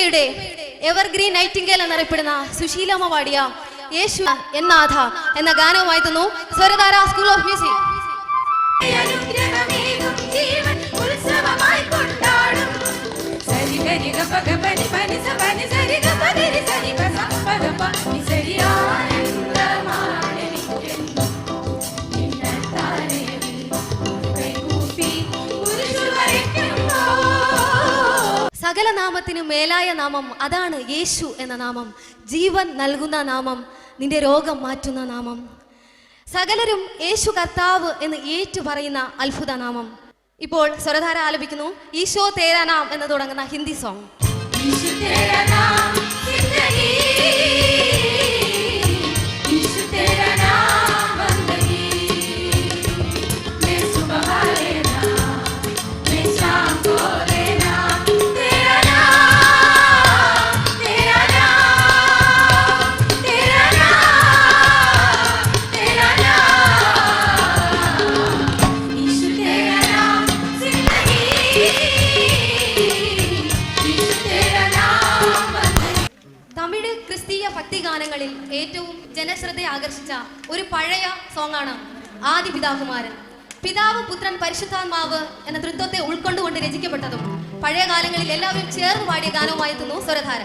സിനിമയുടെ evergreen Nightingale എന്നറിയപ്പെടുന്ന സുശീലമ്മ പാടിയ യേശു എന്നാഥ എന്ന ഗാനവുമായി തന്നു സ്വരധാര സ്കൂൾ ഓഫ് മ്യൂസിക് സകല നാമത്തിനും മേലായ നാമം അതാണ് യേശു എന്ന നാമം. ജീവൻ നൽകുന്ന നാമം നിന്റെ രോഗം മാറ്റുന്ന നാമം. സകലരും യേശു കർത്താവ് എന്ന് ഏറ്റു പറയുന്ന അത്ഭുത നാമം. ഇപ്പോൾ സ്വരധാര ആലപിക്കുന്നു. ഈശോ തേരാനാം എന്ന് തുടങ്ങുന്ന ഹിന്ദി സോങ്. ഈശോ തേരാനാം ക്രിസ്തീയ ഭക്തിഗാനങ്ങളിൽ ഏറ്റവും ജനശ്രദ്ധ ആകർഷിച്ച ഒരു പഴയ സോങ്ങാണ് ആദി പിതാകുമാരൻ പിതാവ് പുത്രൻ പരിശുദ്ധാത്മാവ് എന്ന തൃത്വത്തെ ഉൾക്കൊണ്ടുകൊണ്ട് രചിക്കപ്പെട്ടതും പഴയ കാലങ്ങളിൽ എല്ലാവരും ചേർന്ന് പാടിയ ഗാനവുമായി തന്നു സ്വരധാര.